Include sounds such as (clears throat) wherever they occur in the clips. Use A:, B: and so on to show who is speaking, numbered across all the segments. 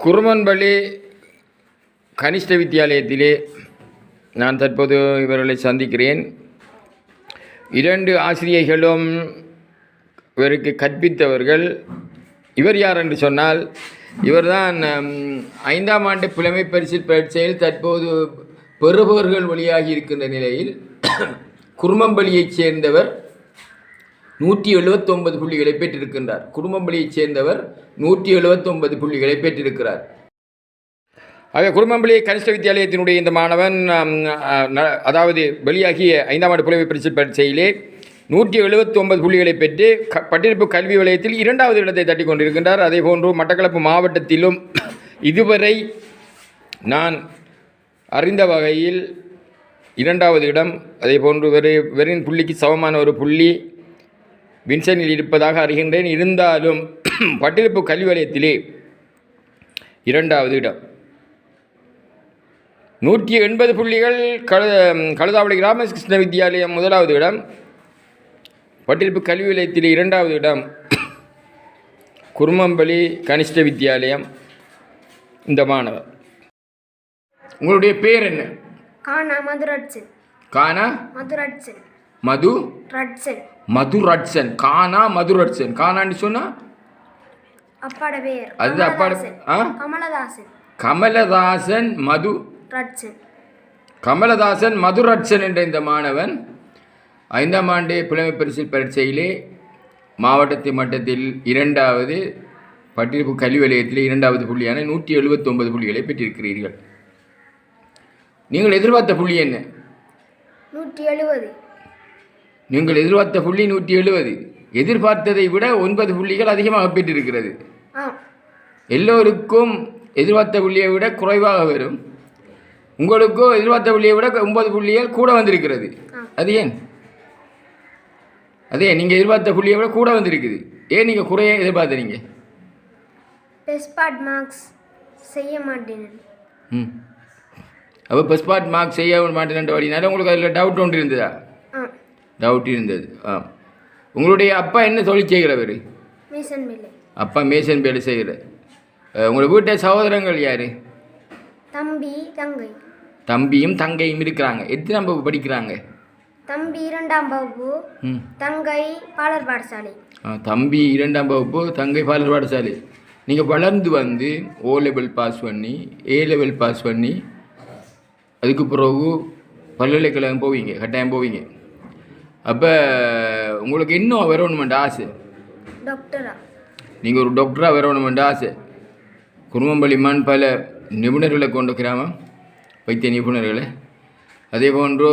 A: குருமன்பள்ளி கனிஷ்ட வித்தியாலயத்திலே நான் தற்போது இவர்களை சந்திக்கிறேன் இரண்டு ஆசிரியைகளும் இவருக்கு கற்பித்தவர்கள் இவர் யார் என்று சொன்னால் இவர்தான் ஐந்தாம் ஆண்டு புலமை பரிசில் பயிற்சியில் தற்போது பெறுபவர்கள் வழியாகி இருக்கின்ற நிலையில் (clears throat) குருமம்பள்ளியைச் சேர்ந்தவர் நூற்றி எழுபத்தொன்பது புள்ளிகளை பெற்றிருக்கின்றார். குடும்பம்பலியைச் சேர்ந்தவர் நூற்றி எழுபத்தொன்பது புள்ளிகளை பெற்றிருக்கிறார். ஆக குடும்பம்பள்ளி கனிஷ்ட வித்தியாலயத்தினுடைய இந்த மாணவன் அதாவது வெளியாகிய ஐந்தாம் ஆண்டு புலமை பரிசு பரீட்சையிலே நூற்றி எழுபத்தி ஒன்பது புள்ளிகளை பெற்று க பட்டிருப்பு கல்வி வலயத்தில் இரண்டாவது இடத்தை தட்டி கொண்டிருக்கின்றார். அதேபோன்று மட்டக்களப்பு மாவட்டத்திலும் (clears throat) இதுவரை நான் அறிந்த வகையில் இரண்டாவது இடம் அதே போன்று வெறு வெறின் புள்ளிக்கு சமமான ஒரு புள்ளி வின்சனில் இருப்பதாக அறிகின்றேன். இருந்தாலும் (clears throat) பட்டிருப்பு கல்வி வலயத்திலே இரண்டாவது இடம். நூற்றி எண்பது புள்ளிகள் கழு கழுதாவளி ராமகிருஷ்ண வித்யாலயம் முதலாவது இடம். பட்டிருப்பு கல்வி நிலையத்தில் இரண்டாவது இடம் குருமம்பள்ளி கனிஷ்ட வித்யாலயம் இந்த மாணவர். உங்களுடைய பேர் என்ன?
B: கானா மதுரட்சன்.
A: கானா?
B: மதுரட்சன்.
A: மது?
B: ரட்சன்.
A: மதுரட்சன். கானா மதுரட்சன். கானான்னு சொன்னா?
B: அப்பாட பேர்.
A: அது அப்பாட
B: கமலதாசன்.
A: கமலதாசன் மது
B: ரட்சன்.
A: கமலதாசன் மதுரட்சன் என்ற இந்த மாணவன் ஐந்தாம் ஆண்டு புலமை பரிசில் பரீட்சையிலே மாவட்டத்து மட்டத்தில் இரண்டாவது பட்டிருப்பு கல்வி வலயத்தில் இரண்டாவது புள்ளியான நூற்றி எழுபத்தொன்பது புள்ளிகளை பெற்றிருக்கிறீர்கள். நீங்கள் எதிர்பார்த்த புள்ளி என்ன?
B: நூற்றி எழுபது
A: நீங்கள் எதிர்பார்த்த புள்ளி நூற்றி எழுபது எதிர்பார்த்ததை விட ஒன்பது புள்ளிகள் அதிகமாக பெற்றிருக்கிறது. எல்லோருக்கும் எதிர்பார்த்த புள்ளியை விட குறைவாக வரும். உங்களுக்கோ எதிர்பார்த்த புள்ளியை விட ஒன்பது புள்ளிகள் கூட வந்திருக்கிறது. அது ஏன்? அதே நீங்கள் எதிர்பார்த்த புள்ளியை விட கூட வந்திருக்குது. ஏன் நீங்கள் குறைய எதிர்பார்த்தீங்க?
B: பெஸ்பாட் மார்க்ஸ் செய்ய மாட்டேன்.
A: ம். அப்போ பஸ்பாட் மார்க் செய்ய மாட்டேன் வழினால உங்களுக்கு அதில் டவுட் ஒன்று இருந்ததா? டவுட் இருந்தது. ஆ. உங்களுடைய அப்பா என்ன தொழில் செய்கிறவர் அப்பா மேசன் வேலை செய்கிற உங்களோட வீட்டை சகோதரங்கள் யார்?
B: தம்பி தங்கை.
A: தம்பியும் தங்கையும் இருக்கிறாங்க. எத்தனை வகுப்பு படிக்கிறாங்க?
B: தம்பி இரண்டாம் வகுப்பு தங்கை பாலர் பாடசாலை.
A: தம்பி இரண்டாம் வகுப்பு தங்கை பாலர் பாடசாலை. நீங்கள் வளர்ந்து வந்து ஓ லெவல் பாஸ் பண்ணி ஏ லெவல் பாஸ் பண்ணி அதுக்கு பிறகு பல்கலைக்கழகம் போவீங்க கட்டாயம் போவீங்க. அப்போ உங்களுக்கு இன்னும் வரணுமெண்ட் ஆசை?
B: டாக்டரா
A: நீங்கள் ஒரு டாக்டராக வரணுமெண்ட் ஆசை? குருமம்பள்ளிமான் பல நிபுணர்களை கொண்ட கிராமம்? வைத்திய நிபுணர்களை? அதே போன்று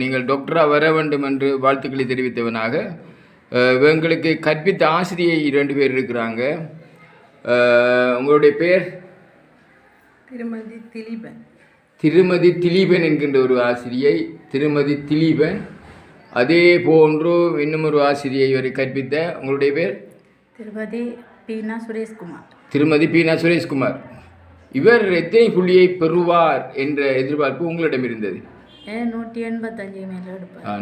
A: நீங்கள் டாக்டராக வர வேண்டும் என்று வாழ்த்துக்களை தெரிவித்தவனாக எங்களுக்கு கற்பித்த ஆசிரியை இரண்டு பேர் இருக்கிறாங்க. உங்களுடைய பேர்?
C: திருமதி திலீபன்.
A: திருமதி திலீபன் என்கின்ற ஒரு ஆசிரியை திருமதி திலீபன். அதே போன்று இன்னும் ஒரு ஆசிரியை வரை கற்பித்த உங்களுடைய பேர்?
C: திருமதி பீனா சுரேஷ்குமார்.
A: திருமதி பீனா சுரேஷ்குமார். இவர் எத்தனை புள்ளியை பெறுவார் என்ற எதிர்பார்ப்பு உங்களிடம் இருந்தது?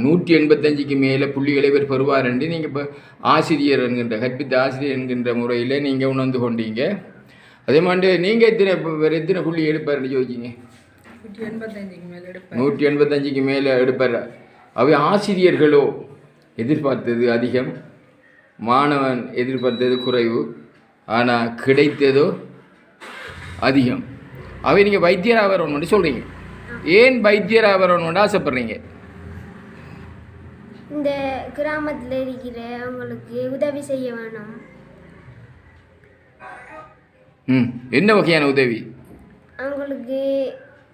C: நூற்றி
A: எண்பத்தஞ்சுக்கு மேலே புள்ளிகளை இவர் பெறுவார் என்று நீங்கள் இப்போ ஆசிரியர் என்கின்ற கற்பித்த ஆசிரியர் என்கின்ற முறையில் நீங்கள் உணர்ந்து கொண்டீங்க. அதே மாதிரி நீங்கள் எத்தனை வேறு எத்தனை புள்ளி எடுப்பார்னு
C: எடுப்பார்
A: நூற்றி எண்பத்தஞ்சுக்கு மேலே எடுப்பார்? அவை ஆசிரியர்களோ எதிர்பார்த்தது அதிகம் மாணவன் எதிர்பார்த்தது குறைவு ஆனால் கிடைத்ததோ அதிகம். அவை நீங்கள் வைத்தியராக வரணும்னு சொல்கிறீங்க ஏன் வைத்தியராக வரணும்னு ஆசைப்படுறீங்க?
B: இந்த கிராமத்தில் இருக்கிற அவங்களுக்கு உதவி செய்ய வேணும்.
A: ம் என்ன வகையான உதவி?
B: அவங்களுக்கு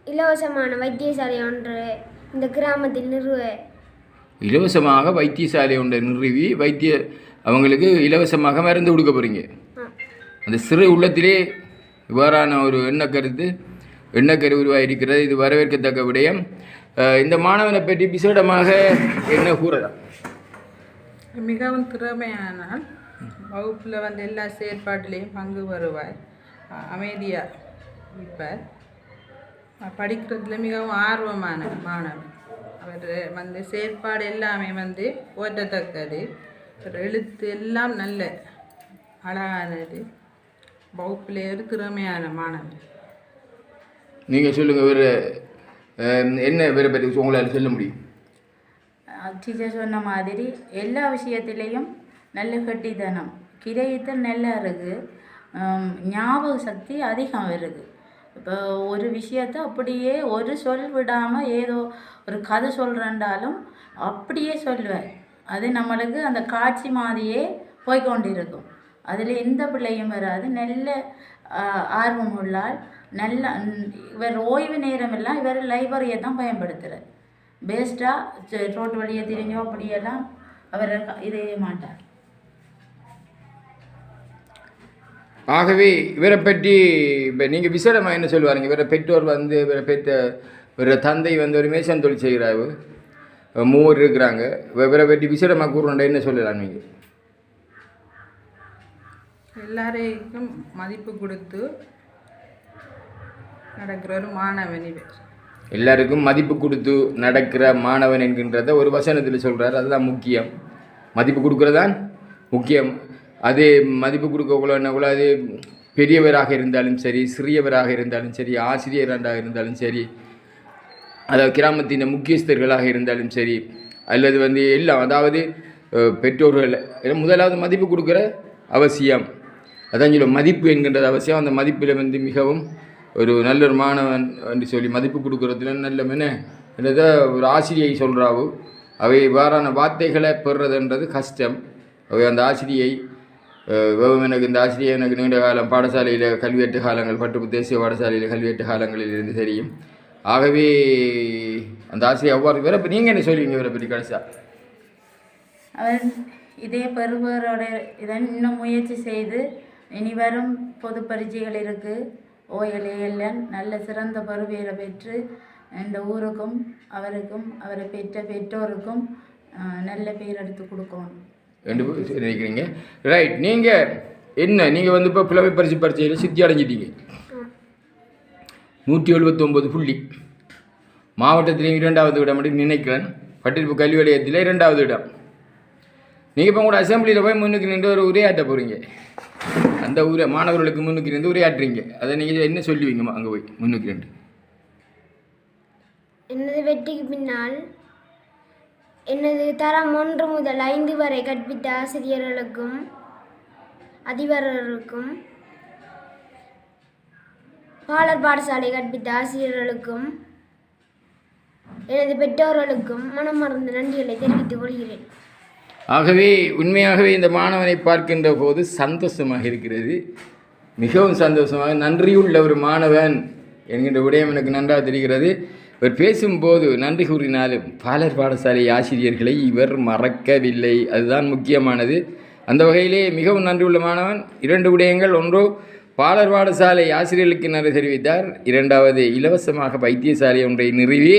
B: இலவசமான வைத்தியசாலை ஒன்று இந்த கிராமத்தில் நிறுவ.
A: இலவசமாக வைத்தியசாலை ஒன்றை நிறுவி வைத்திய அவங்களுக்கு இலவசமாக மருந்து கொடுக்க போகிறீங்க அந்த சிறு உள்ளத்திலே இவ்வாறான ஒரு எண்ணக்கருத்து எண்ணக்கரு உருவாயிருக்கிறது இது வரவேற்கத்தக்க விடயம். இந்த மாணவனை பற்றி விசேடமாக என்ன கூறலாம்?
C: மிகவும் திறமையானால் வகுப்பில் வந்து எல்லா செயற்பாட்டிலையும் பங்கு வருவார் அமைதியாக இருப்பார். படிக்கிறதுல மிகவும் ஆர்வமான மாணவன். அவர் வந்து செயற்பாடு எல்லாமே வந்து போற்றத்தக்கது. எழுத்து எல்லாம் நல்ல அழகானது. வகுப்பில் ஒரு திறமையான மாணவன்.
A: நீங்கள் சொல்லுங்கள் வேறு என்ன வேறு பற்றி உங்களால் சொல்ல முடியும்?
D: டீச்சர் சொன்ன மாதிரி எல்லா விஷயத்திலையும் நல்ல கட்டித்தனம். கிரயத்தில் நல்லா இருக்குது ஞாபக சக்தி அதிகம் இருக்குது இப்போ ஒரு விஷயத்த அப்படியே ஒரு சொல் விடாமல் ஏதோ ஒரு கதை சொல்கிறேன்டாலும் அப்படியே சொல்லுவேன். அது நம்மளுக்கு அந்த காட்சி மாதிரியே போய்கொண்டிருக்கும் அதில் எந்த பிள்ளையும் வராது. நல்ல ஆர்வம் உள்ளால் நல்ல இவர் ஓய்வு நேரமெல்லாம் இவர் லைப்ரரியை தான் பயன்படுத்துகிறார் பேஸ்டாக ரோட்டு வழியை திரிஞ்சோ அப்படியெல்லாம் அவர் இதே மாட்டார்.
A: ஆகவே இவரை பற்றி இப்போ நீங்கள் விசேடமாக என்ன சொல்லுவாருங்க? இவரை பெற்றோர் வந்து இவரை பெற்ற இவர தந்தை வந்து ஒரு மேசன் தொழில் செய்கிறாரு மூவர் இருக்கிறாங்க. இவ- இவரை பற்றி விசேடமாக கூறணுண்டா என்ன சொல்லலாம் நீங்கள்
C: எல்லாரையும் மதிப்பு கொடுத்து நடக்கிற ஒரு மாணவன் இவர்.
A: எல்லாருக்கும் மதிப்பு கொடுத்து நடக்கிற மாணவன் என்கின்றத ஒரு வசனத்தில் சொல்கிறார் அதுதான் முக்கியம். மதிப்பு கொடுக்குறதான் முக்கியம். அது மதிப்பு கொடுக்கக்குள்ள என்ன கூட அது பெரியவராக இருந்தாலும் சரி சிறியவராக இருந்தாலும் சரி ஆசிரியராக இருந்தாலும் சரி அதாவது கிராமத்தின் முக்கியஸ்தர்களாக இருந்தாலும் சரி அல்லது வந்து எல்லாம் அதாவது பெற்றோர்கள் முதலாவது மதிப்பு கொடுக்குற அவசியம். அதான் சொல்லுவோம் மதிப்பு என்கின்றது அவசியம். அந்த மதிப்பில் வந்து மிகவும் ஒரு நல்ல ஒரு மாணவன் என்று சொல்லி மதிப்பு கொடுக்குறதுல நல்ல மென. என்னதை? ஒரு ஆசிரியை சொல்கிறாவோ அவை இவ்வாறான வார்த்தைகளை பெறுறதுன்றது கஷ்டம். அவை அந்த ஆசிரியை எனக்கு இந்த ஆசிரியை எனக்கு நீண்ட காலம் பாடசாலையில் கல்வியேற்ற காலங்கள் பட்டு தேசிய பாடசாலையில் கல்வியேற்ற காலங்களில் இருந்து தெரியும். ஆகவே அந்த ஆசிரியர் அவ்வாறு வேற இப்போ நீங்கள் என்ன சொல்லுவீங்க இவரை பற்றி கடைசா
D: அவர் இதே பெறுபவரோட இதை இன்னும் முயற்சி செய்து இனி வரும் பொது பரீட்சைகள் இருக்குது ஓஎல்ஏஎல்என் நல்ல சிறந்த பருவியலை பெற்று இந்த ஊருக்கும் அவருக்கும் அவரை பெற்ற பெற்றோருக்கும் நல்ல பேர் எடுத்து கொடுக்கணும்.
A: ரெண்டு நினைக்கிறீங்க? ரைட் நீங்கள் என்ன? நீங்கள் வந்து இப்போ புலமை பரிசு பரிசையில் சித்தி அடைஞ்சிட்டீங்க. நூற்றி எழுபத்தொம்பது புள்ளி. மாவட்டத்திலே இரண்டாவது இடம் அப்படின்னு நினைக்கிறேன். பட்டிருப்பு கல்வி வலயத்தில் இரண்டாவது இடம். நீங்கள் இப்போ கூட அசம்பிளியில் போய் முன்னுக்கு நின்று ஒரு உரையாற்ற போகிறீங்க அந்த உரை மாணவர்களுக்கு முன்னுக்கு நின்று உரையாற்றுறீங்க. அதை நீங்கள் என்ன சொல்லுவீங்க அங்கே போய் முன்னுக்கு ரெண்டு
B: எனது வெற்றிக்கு பின்னால்? எனது தரம் ஒன்று முதல் ஐந்து வரை கற்பித்த ஆசிரியர்களுக்கும் அதிபர்களுக்கும் பாலர் பாடசாலை கற்பித்த ஆசிரியர்களுக்கும் எனது பெற்றோர்களுக்கும் மனமார்ந்த நன்றிகளை தெரிவித்துக் கொள்கிறேன்.
A: ஆகவே உண்மையாகவே இந்த மாணவனை பார்க்கின்ற போது சந்தோஷமாக இருக்கிறது. மிகவும் சந்தோஷமாக நன்றியுள்ள ஒரு மாணவன் என்கின்ற விடயம் எனக்கு நன்றாக தெரிகிறது. இவர் பேசும்போது நன்றி கூறினாலும் பாலர் பாடசாலை ஆசிரியர்களை இவர் மறக்கவில்லை. அதுதான் முக்கியமானது. அந்த வகையிலே மிகவும் நன்றியுள்ள மாணவன் இரண்டு விடயங்கள் ஒன்று பாலர் பாடசாலை ஆசிரியர்களுக்கு நன்றி தெரிவித்தார். இரண்டாவது இலவசமாக வைத்தியசாலை ஒன்றை நிறுவி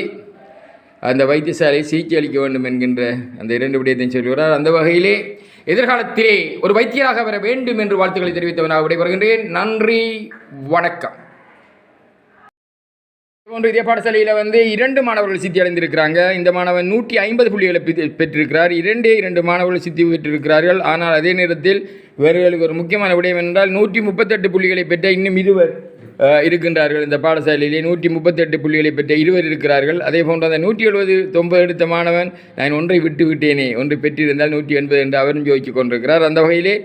A: அந்த வைத்தியசாலை சிகிச்சை அளிக்க வேண்டும் என்கின்ற அந்த இரண்டு விடயத்தையும் சொல்கிறார் அந்த வகையிலே எதிர்காலத்திலே ஒரு வைத்தியராக வர வேண்டும் என்று வாழ்த்துக்களை தெரிவித்தவனாக விடைபெறுகின்றேன். நன்றி வணக்கம். போன்ற இதே பாடசாலையில் வந்து இரண்டு மாணவர்கள் சித்தி அடைந்திருக்கிறாங்க. இந்த மாணவன் நூற்றி ஐம்பது புள்ளிகளை பெற்று- பெற்றிருக்கிறார். இரண்டே இரண்டு மாணவர்கள் சித்தி பெற்றிருக்கிறார்கள். ஆனால் அதே நேரத்தில் இவர்களுக்கு ஒரு முக்கியமான விடயம் என்றால் நூற்றி முப்பத்தெட்டு புள்ளிகளை பெற்ற இன்னும் இருவர் இருக்கின்றார்கள். இந்த பாடசாலையிலே நூற்றி முப்பத்தெட்டு புள்ளிகளை பெற்ற இருவர் இருக்கிறார்கள். அதே போன்று அந்த நூற்றி எழுபது தொம்பது எடுத்த மாணவன் நான் ஒன்றை விட்டு விட்டேனே ஒன்று பெற்றிருந்தால் நூற்றி எண்பது என்று அவரும் யோசித்துக் கொண்டிருக்கிறார். அந்த வகையிலே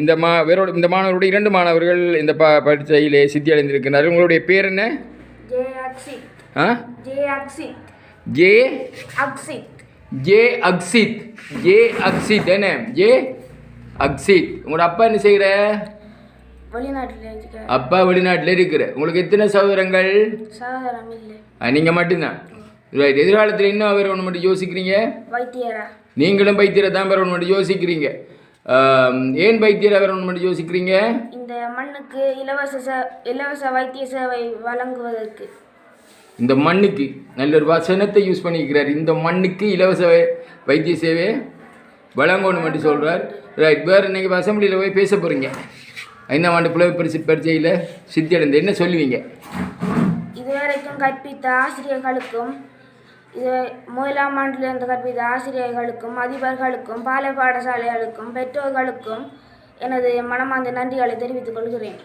A: இந்த மா வேறோட இந்த மாணவருடைய இரண்டு மாணவர்கள் இந்த ப பரீட்சையிலே சித்தி அடைந்திருக்கிறார்கள் உங்களுடைய பேர் என்ன? ஆ?
B: J Akshith
A: J
B: Akshith
A: J Akshith J Akshith என்ன? ஜே அக்சித் உங்களோட அப்பா என்ன செய்கிற அப்பா வெளிநாட்டில் இருக்கிற உங்களுக்கு எத்தனை சகோதரங்கள்? நீங்கள் மட்டும்தான். ரைட் எதிர்காலத்தில் இன்னும் அவர் ஒன்று மட்டும் யோசிக்கிறீங்க?
B: வைத்தியரா?
A: நீங்களும் பைத்தியரை தான் வேறு ஒன்று மட்டும் யோசிக்கிறீங்க. ஏன் பைத்தியரை வேறு ஒன்று மட்டும் யோசிக்கிறீங்க?
B: இந்த மண்ணுக்கு இலவச இலவச வைத்திய சேவை வழங்குவதற்கு.
A: இந்த மண்ணுக்கு நல்ல ஒரு வசனத்தை யூஸ் பண்ணிக்கிறார் இந்த மண்ணுக்கு இலவச வைத்திய சேவை வழங்கணும் என்று சொல்கிறார் ரைட் வேறு இன்னைக்கு அசம்பிளியில் போய் பேச போகிறீங்க ஐந்தாம் ஆண்டு புலமை பரிசு பரீட்சையில் சித்தி அடைந்து என்ன சொல்லுவீங்க?
B: இதுவரைக்கும் கற்பித்த ஆசிரியர்களுக்கும் இது முதலாம் ஆண்டிலிருந்து கற்பித்த ஆசிரியர்களுக்கும் அதிபர்களுக்கும் பால பாடசாலைகளுக்கும் பெற்றோர்களுக்கும் எனது மனமார்ந்த நன்றிகளை தெரிவித்துக் கொள்கிறேன்.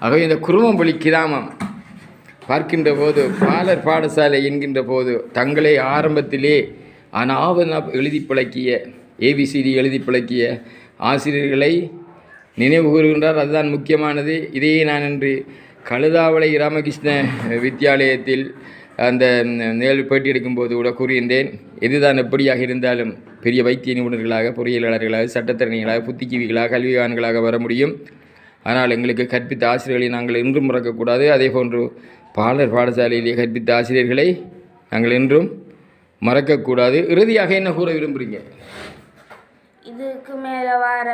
A: ஆகவே இந்த குருவம்புலி கிராமம் பார்க்கின்ற போது பாலர் பாடசாலை என்கின்ற போது தங்களை ஆரம்பத்திலே அனாவன எழுதி பழக்கிய ஏபிசிடி எழுதி பழக்கிய ஆசிரியர்களை நினைவு கூறுகின்றார். அதுதான் முக்கியமானது. இதையே நான் இன்று கழுதாவளை ராமகிருஷ்ண வித்தியாலயத்தில் அந்த நேரில் பேட்டி எடுக்கும்போது கூட கூறியிருந்தேன். எதுதான் எப்படியாக இருந்தாலும் பெரிய வைத்திய நிபுணர்களாக பொறியியலாளர்களாக சட்டத்தரணிகளாக புத்திஜீவிகளாக கல்வியான்களாக வர முடியும். ஆனால் எங்களுக்கு கற்பித்த ஆசிரியர்களை நாங்கள் இன்றும் மறக்கக்கூடாது. அதே போன்று பாலர் பாடசாலையிலே கற்பித்த ஆசிரியர்களை நாங்கள் என்றும் மறக்கக்கூடாது. இறுதியாக என்ன கூற விரும்புகிறீங்க
B: இதுக்கு மேலே வர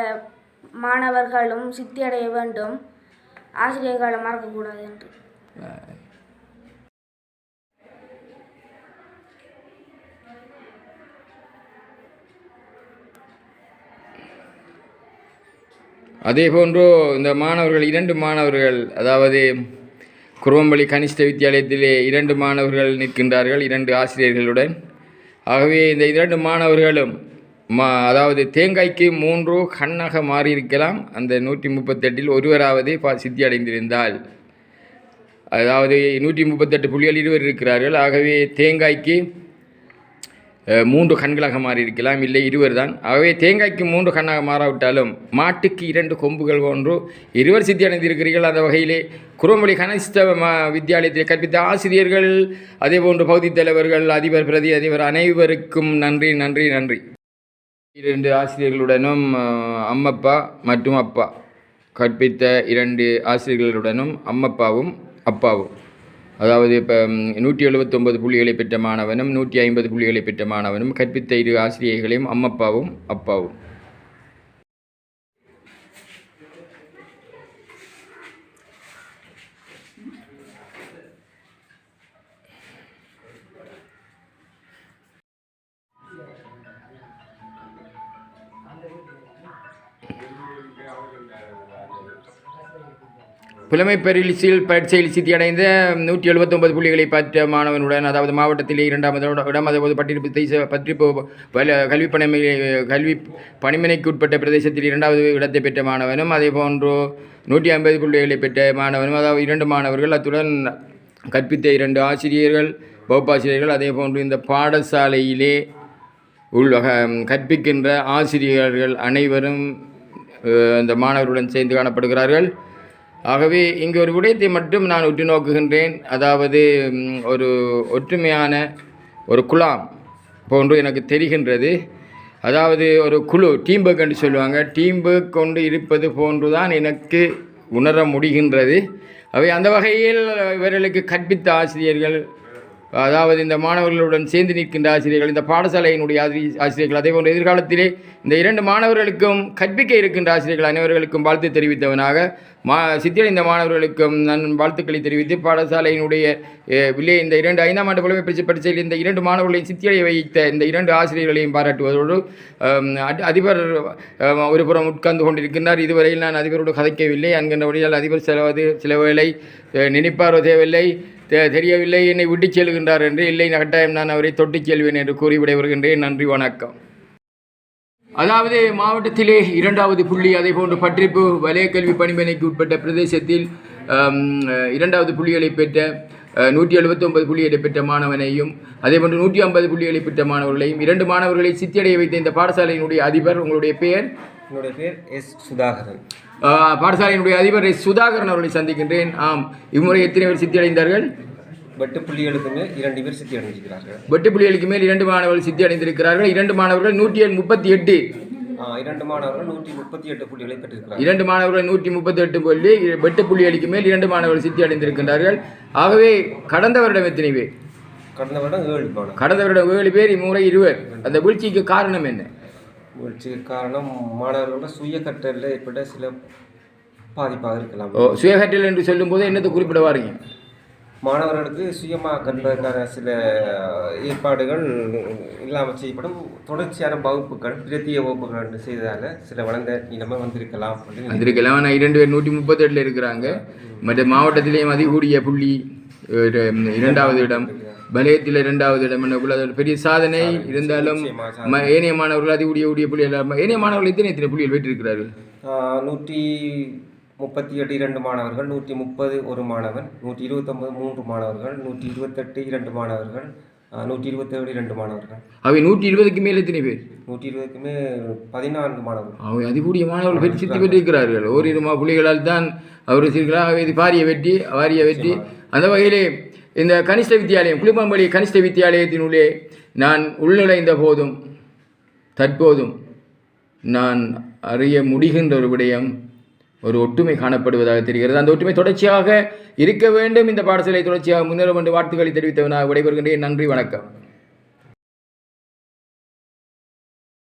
B: மாணவர்களும் சித்தியடைய வேண்டும். ஆசிரியர்களை மறக்கக்கூடாது என்று.
A: அதே போன்றோ இந்த மாணவர்கள் இரண்டு மாணவர்கள் அதாவது குருவம்பள்ளி கனிஷ்ட வித்தியாலயத்திலே இரண்டு மாணவர்கள் நிற்கின்றார்கள் இரண்டு ஆசிரியர்களுடன். ஆகவே இந்த இரண்டு மாணவர்களும் மா அதாவது தேங்காய்க்கு மூன்று கண்ணாக மாறியிருக்கலாம். அந்த நூற்றி முப்பத்தெட்டில் ஒருவராவது பா சித்தி அடைந்திருந்தால் அதாவது நூற்றி முப்பத்தெட்டு புள்ளிகள் இருவர் இருக்கிறார்கள். ஆகவே தேங்காய்க்கு மூன்று கண்களாக மாறியிருக்கலாம். இல்லை இருவர் தான் ஆகவே தேங்காய்க்கு மூன்று கண்ணாக மாறாவிட்டாலும் மாட்டுக்கு இரண்டு கொம்புகள் ஒன்று இருவர் சித்தி அடைந்திருக்கிறீர்கள் அந்த வகையிலே குருமொழி கனிஷ்ட ம வித்தியாலயத்தில் கற்பித்த ஆசிரியர்கள் அதே போன்று பகுதி தலைவர்கள் அதிபர் பிரதி அதிபர் அனைவருக்கும் நன்றி நன்றி நன்றி. இரண்டு ஆசிரியர்களுடனும் அம்மப்பா மற்றும் அப்பா. கற்பித்த இரண்டு ஆசிரியர்களுடனும் அம்மப்பாவும் அப்பாவும். அதாவது இப்போ நூற்றி எழுபத்தொம்பது புள்ளிகளை பெற்ற மாணவனும் நூற்றி ஐம்பது புள்ளிகளை பெற்ற மாணவனும் கற்பித்த இரு ஆசிரியர்களையும் அம்மப்பாவும் அப்பாவும். புலமை பரிசில் பரீட்சையில் சித்தியடைந்த நூற்றி எழுபத்தொன்பது புள்ளிகளை பெற்ற மாணவனுடன் அதாவது மாவட்டத்திலே இரண்டாவது இடம் அதாவது பட்டிருப்பு பற்றி வல கல்வி பணிமை கல்வி பணிமனைக்கு உட்பட்ட பிரதேசத்தில் இரண்டாவது இடத்தை பெற்ற மாணவனும் அதே போன்று நூற்றி ஐம்பது புள்ளிகளை பெற்ற மாணவனும் அதாவது இரண்டு மாணவர்கள் அத்துடன் கற்பித்த இரண்டு ஆசிரியர்கள் வகுப்பாசிரியர்கள் அதே போன்று இந்த பாடசாலையிலே உள்ள கற்பிக்கின்ற ஆசிரியர்கள் அனைவரும் இந்த மாணவர்களுடன் சேர்ந்து காணப்படுகிறார்கள். ஆகவே இங்கே ஒரு விடயத்தை மட்டும் நான் உற்று நோக்குகின்றேன். அதாவது ஒரு ஒற்றுமையான ஒரு குழாம் போன்று எனக்கு தெரிகின்றது. அதாவது ஒரு குழு டீம் ஒர்க் என்று சொல்லுவாங்க. டீம் ஒர்க் கொண்டு இருப்பது போன்று தான் எனக்கு உணர முடிகின்றது. அவை அந்த வகையில் இவர்களுக்கு கற்பித்த ஆசிரியர்கள் அதாவது இந்த மாணவர்களுடன் சேர்ந்து நிற்கின்ற ஆசிரியர்கள் இந்த பாடசாலையினுடைய ஆசிரி- ஆசிரியர்கள் அதே போன்று எதிர்காலத்திலே இந்த இரண்டு மாணவர்களுக்கும் கற்பிக்க இருக்கின்ற ஆசிரியர்கள் அனைவர்களுக்கும் வாழ்த்து தெரிவித்தவனாக மா சித்தியடைந்த மாணவர்களுக்கும் நான் வாழ்த்துக்களை தெரிவித்து பாடசாலையினுடைய அஹ், வில்லே இந்த இரண்டு ஐந்தாம் ஆண்டு புலமை பரிசு பரிசையில் இந்த இரண்டு மாணவர்களையும் சித்தியடைய வைத்த இந்த இரண்டு ஆசிரியர்களையும் பாராட்டுவதோடு அதி- அதிபர் ஒரு புறம் உட்கார்ந்து கொண்டிருக்கின்றார். இதுவரையில் நான் அதிபரோடு கதைக்கவில்லை. என்கின்றபடியால் அதிபர் சிலவது சில வேளை அஹ், நினைப்பாரோ தேவையில்லை. தெரியவில்லை என்னை விட்டுச் செல்கின்றார் என்று. இல்லை கட்டாயம் நான் அவரை தொட்டுச் செல்வேன் என்று கூறி விடைபெறுகின்றேன் நன்றி வணக்கம். அதாவது மாவட்டத்திலே இரண்டாவது புள்ளி அதே போன்று பற்றிப்பு வலய கல்வி பணிமனைக்கு உட்பட்ட பிரதேசத்தில் இரண்டாவது புள்ளிகளை பெற்ற நூற்றி நூற்றி எழுபத்தொன்பது புள்ளிகளை பெற்ற மாணவனையும் அதே போன்று நூற்றி ஐம்பது புள்ளிகளை பெற்ற மாணவர்களையும் இரண்டு மாணவர்களை சித்தியடைய வைத்த இந்த பாடசாலையினுடைய அதிபர் உங்களுடைய பெயர்?
E: என்னுடைய பேர் எஸ். சுதாகரன்.
A: பாடசாலையினுடைய அதிபர். சுதாகரன் அவர்களை சந்திக்கின்றேன். ஆம் இம்முறை எத்தனை பேர் சித்தியடைந்தார்கள்?
E: வெட்டு புள்ளிகளுக்குமே இரண்டு பேர் சித்தி அடைஞ்சிருக்கிறார்கள்
A: வெட்டு புள்ளிகளுக்கு மேல் இரண்டு மாணவர்கள் சித்தி அடைந்திருக்கிறார்கள் இரண்டு மாணவர்கள் நூற்றி முப்பத்தி எட்டு.
E: இரண்டு மாணவர்கள் நூற்றி முப்பத்தி எட்டு புள்ளிகளை பெற்றிருக்கிறார்கள்.
A: இரண்டு மாணவர்கள் நூற்றி முப்பத்தி எட்டு புள்ளி வெட்டு புள்ளிகளுக்கு மேல் இரண்டு மாணவர்கள் சித்தி அடைந்திருக்கின்றார்கள் ஆகவே கடந்த வருடம் எத்தனை பேர்?
E: கடந்த வருடம் ஏழு
A: கடந்த வருடம் ஏழு பேர் இம்முறை இருவர். அந்த வீழ்ச்சிக்கு காரணம் என்ன?
E: காரணம் மாணவர்களோட சுய கற்றலில் ஏற்பட்ட சில பாதிப்பாக இருக்கலாம்.
A: ஓ சுயகற்றல் என்று சொல்லும்போது என்னத்தை குறிப்பிட வாருங்க
E: மாணவர்களுக்கு சுயமாக கற்பதற்கான சில ஏற்பாடுகள் இல்லாமல் செய்யப்படும். தொடர்ச்சியான வகுப்புகள் பிரத்திய வகுப்புகள் என்று செய்ததால் சில வளர்ந்த நிலைமை வந்திருக்கலாம் அப்படின்னு
A: வந்திருக்கலாம். ஆனால் இரண்டு பேர் நூற்றி முப்பத்தெட்டில் இருக்கிறாங்க. மற்ற மாவட்டத்திலேயும் அதிகூடிய புள்ளி இரண்டாவது இடம். வலயத்தில் இரண்டாவது இடம் ஒரு பெரிய சாதனை இருந்தாலும் ஏனைய மாணவர்கள் அதிகூடிய கூடிய புள்ளி எல்லாம் ஏனைய மாணவர்கள் எத்தனை எத்தனை புள்ளிகள் பெற்றிருக்கிறார்கள்
E: ஆஹ் நூற்றி முப்பத்தி எட்டு இரண்டு மாணவர்கள் நூற்றி முப்பது ஒரு மாணவன் நூற்றி இருபத்தொம்பது மூன்று மாணவர்கள் நூற்றி இருபத்தெட்டு இரண்டு மாணவர்கள் நூற்றி இருபத்தேழு இரண்டு மாணவர்கள்.
A: அவை நூற்றி இருபதுக்கு மேல் எத்தனை பேர்?
E: நூற்றி இருபதுக்குமே பதினான்கு மாணவர்கள்.
A: அவை அதிகூடிய மாணவர்கள் பெற்று சித்தி பெற்றிருக்கிறார்கள். ஓரிரு மா புள்ளிகளால் தான் அவர் இருக்கிறார் இது பாரிய வெற்றி வாரிய வெற்றி அந்த வகையிலே இந்த கனிஷ்ட வித்தியாலயம் குளிப்பம்பள்ளி கனிஷ்ட வித்தியாலயத்தினுள்ளே நான் உள்நுழைந்த போதும் தற்போதும் நான் அறிய முடிகின்ற ஒரு விடயம் ஒரு ஒற்றுமை காணப்படுவதாக தெரிகிறது. அந்த ஒற்றுமை தொடர்ச்சியாக இருக்க வேண்டும். இந்த பாடசாலை தொடர்ச்சியாக முன்னேற வேண்டும். வாழ்த்துக்களை தெரிவித்தவனாக விடைபெறுகின்றேன். நன்றி வணக்கம்.